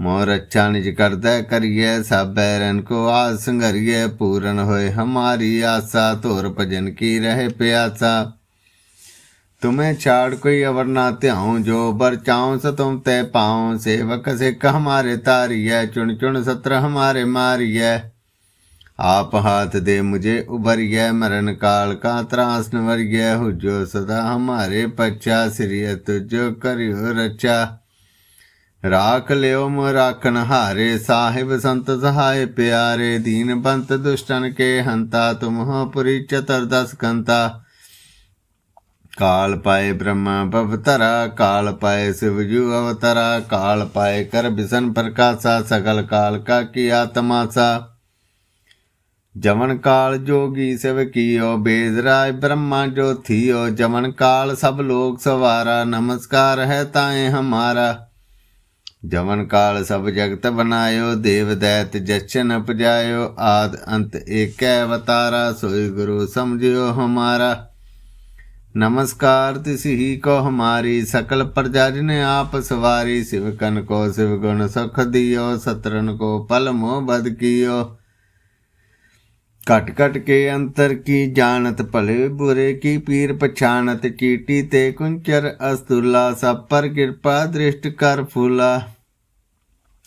ਮੋਰ ਅੱਛਾ ਨਿਜ ਕਰਦਾ ਕਰੀਏ ਸਭ ਬੈਰਨ ਕੋ ਆਸ ਸੰਘਰੀਏ ਪੂਰਨ ਹੋਏ ਹਮਾਰੀ ਆਸਾ ਧੁਰ ਭਜਨ ਕੀ ਰਹੇ ਪਿਆਸਾ तुम्हें छाड़ कोई अवर ना त्याऊं जो बर चाऊं स तुम ते पाऊं सेवक सिख हमारे तारिय चुन चुन सत्र हमारे मारिय आप हाथ दे मुझे उभरिय मरण काल का त्रास नवरिय हुजो सदा हमारे पच्चा श्रिय तुझो करियो रचा ਰਾਖ ਲਿਓ ਮਰਾਕਨ ਹਾਰੇ, ਸਾਹਿਬ ਸੰਤ ਸਹਾਏ ਪਿਆਰੇ, ਦੀਨ ਬੰਤ ਦੁਸ਼ਟਨ ਕੇ ਹੰਤਾ ਤੁਮਹ ਪੁਰੀ ਚਤਰ ਦਸ ਕੰਤਾ। ਕਾਲ ਪਾਏ ਬ੍ਰਹਮਾ ਭਵਤਰਾ ਕਾਲ ਪਾਏ ਸ਼ਿਵ ਜੂ ਅਵਤਰਾ, ਕਾਲ ਪਾਏ ਕਰ ਬਿਸਨ ਪ੍ਰਕਾਸ਼ਾ, ਸਗਲ ਕਾਲ ਕਾ ਕੀ ਆਤਮਾ ਸਾ ਜਮਨ ਕਾਲ ਜੋਗੀ ਸਿਵ ਕੀਓ ਬੇਦਰਾਜ ਬ੍ਰਹਮਾ ਜੋ ਥੀਓ ਜਮਨ ਕਾਲ ਸਭ ਲੋਕ ਸਵਾਰਾ, ਨਮਸਕਾਰ ਹੈ ਤਾਏ ਹਮਾਰਾ। ਜਮਨ ਕਾਲ ਸਭ ਜਗਤ ਬਨਾਇਓ, ਦੇਵ ਦੈਤ ਜਚਨ ਉਪਜਾਇਓ ਆਦ ਅੰਤ ਏਕੈ ਅਵਤਾਰਾ, ਸੋਈ ਗੁਰੂ ਸਮਝਿਓ ਹਮਾਰਾ। ਨਮਸਕਾਰ ਤਿਸਹੀ ਕੋ ਹਮਾਰੀ, ਸਕਲ ਪ੍ਰਜਾ ਜਿਨ ਆਪ ਸਵਾਰੀ, ਸ਼ਿਵ ਸਿਵਕਨ ਕੋ ਸਿਵ ਗੁਣ ਸੁਖ ਦਿਓ ਸਤਰਨ ਕੋ ਪਲ ਮੋਹ ਬਦ ਕੀਓ। ਘਟ ਘਟ ਕੇ ਅੰਤਰ ਕੀ ਜਾਣਤ ਭਲੇ ਬੁਰੇ ਕੀ ਪੀਰ ਪਛਾਣਤ ਚੀਟੀ ਤੇ ਕੁੰਚਰ ਅਸਤੁਲਾ ਸਭ ਪਰ ਕਿਰਪਾ ਦ੍ਰਿਸ਼ਟ ਕਰ ਫੂਲਾ।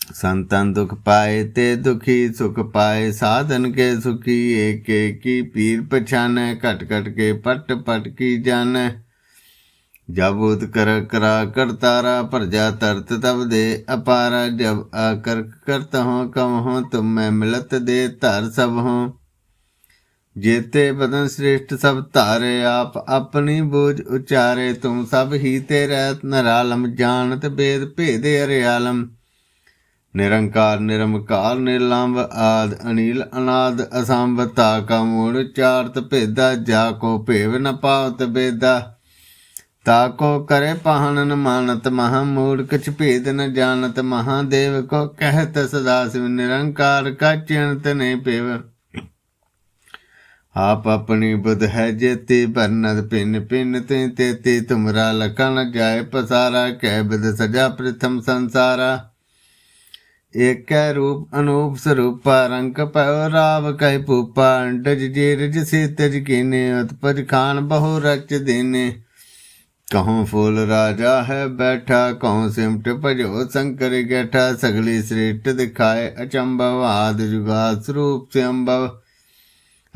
ਸੰਤਨ ਦੁਖ ਪਾਏ ਤੇ ਦੁਖੀ ਸੁਖ ਪਾਏ, ਸਾਧਨ ਕੇ ਸੁਖੀ, ਏਕ ਏਕੀ ਪੀਰ ਪਛਾਨੈ, ਘਟ ਘਟ ਕੇ ਪਟ ਪਟ ਕੀ ਜਾਣੈ। ਜਬ ਉਦ ਕਰ ਕਰਾ ਕਰਤਾਰਾ ਭਰਜਾ ਤਰਤ ਤਬ ਦੇ ਅਪਾਰਾ, ਜਬ ਆਕਰ ਕਰਤ ਹੋ ਕਮ ਹੋ ਤੁਮ ਮੈਂ ਮਿਲਤ ਦੇ ਧਰ ਸਭ। ਹੋ ਜੇਤੇ ਬਦਨ ਸ੍ਰੇਸ਼ਟ ਸਭ ਧਾਰੇ, ਆਪ ਆਪਣੀ ਬੋਝ ਉਚਾਰੇ ਤੂੰ ਸਭ ਹੀ ਤੇ ਰਹਿਤ ਨਰਾਲਮ, ਜਾਣਤ ਬੇਦ ਭੇਦੇ ਅਰਿਆਲਮ। ਨਿਰੰਕਾਰ, ਨਿਰਮਕਾਰ ਨਿਰਲੰਭ ਆਦ, ਅਨੀਲ, ਅਨਾਦ ਅਸੰਭ ਤਾ ਕਾ ਮੂੜ ਚਾਰਤ ਭੇਦਾ, ਜਾ ਕੋ ਭੇਵ ਨ ਪਾਵਤ ਬੇਦਾ। ਤਾ ਕੋ ਕਰੇ ਪਹਨਨ ਮਾਨਤ, ਮਹਾ ਮੂੜ ਕਛ ਭੇਦ ਨ ਜਾਣਤ ਮਹਾਦੇਵ ਕੋ ਕਹਿਤ ਸਦਾ ਸਿਵ, ਨਿਰੰਕਾਰ ਕਾ ਚਿੰਤ ਨੇ ਪੇਵ। ਆਪ ਆਪਣੀ ਬੁਧ ਹੈ ਜੇਤੀ ਬਰਨਦ ਪਿੰਨ ਪਿੰਨ ਤੇ ਤੇ ਤੁਮਰਾ ਲਖਣ ਜਾਏ ਪਸਾਰਾ, ਕਹਿ ਬਿਦ ਸਜਾ ਪ੍ਰਥਮ ਸੰਸਾਰਾ। ਏਕੈ ਰੂਪ ਅਨੂਪ ਸਰੂਪਾ ਰੰਗ ਪਉ ਰਾਵ ਕਹਿ ਪੂਪਾ ਅੰਡਜ ਜੇ ਸੇ ਤਜ ਕੀਨੇ, ਉਤਪਜ ਖਾਨ ਬਹੁ ਰਚ ਦੇਨੇ। ਕਹਉ ਫੂਲ ਰਾਜਾ ਹੈ ਬੈਠਾ ਕਹਉ ਸਿਮਟ ਭਜੋ ਸ਼ੰਕਰ ਗੈਠਾ, ਸਗਲੀ ਸ੍ਰੇਟ ਦਿਖਾਏ ਅਚੰਭਵ, ਆਦ ਜੁਗਾ ਸਰੂਪ ਸੇ ਅੰਭਵ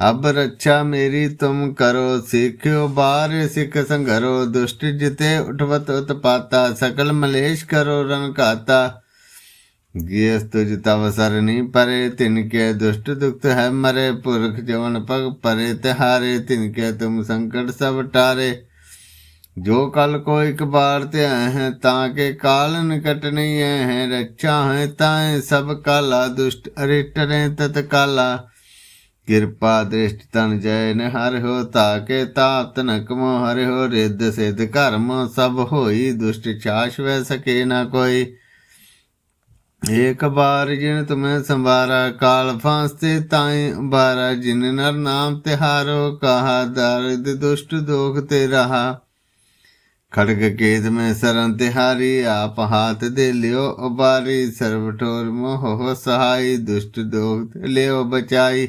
अब रक्षा मेरी तुम करो सीखो बार, सिख संघरो, दुष्ट जिते उठवत उत्पाता, सकल मलेश करो रन काता। गियस तुझ परे, तिनके दुष्ट दुख है मरे, पुरख जवन पग परे, तिहारे, तिनके तुम संकट सब टारे। जो कल को एक बार ते हैं, ताके काल निकट नहीं है, रक्षा है ताए सब काला, दुष्ट अरे टरे तत्काला। ਕਿਰਪਾ ਦ੍ਰਿਸ਼ਟ ਤਨ ਜੈ ਨਿਹਰ ਹੋ ਤਾਕੇ ਤਾਪ ਨਕ ਮੋ ਹਰਿ ਹੋ ਰਿੱਧ ਸਿਧ ਕਰਮ ਸਭ ਹੋਈ, ਦੁਸ਼ਟ ਛਾਸ਼ ਵੈ ਸਕੇ ਨਾ ਕੋਈ। ਏਕ ਬਾਰ ਜਿਨ ਤੁਮੈ ਸੰਵਾਰਾ, ਕਾਲ ਫਾਂਸਤੇ ਤਾਈ ਬਾਰਾ ਜਿਨ ਨਰ ਨਾਮ ਤਿਹਾਰੋ ਕਹਾ ਦਰਦ ਦੁਸ਼ਟ ਦੋਖ ਤੇ ਰਹਾ। ਖੜਗ ਕੇਦ ਮੈਂ ਸਰਨ ਤਿਹਾਰੀ ਆਪ ਹਾਥ ਦੇ ਲਿਓ ਉਬਾਰੀ। ਸਰਬ ਠੋਰ ਮੋਹ ਹੋ ਸਹਾਈ, ਦੁਸ਼ਟ ਦੋਖ ਲਿਓ ਬਚਾਈ।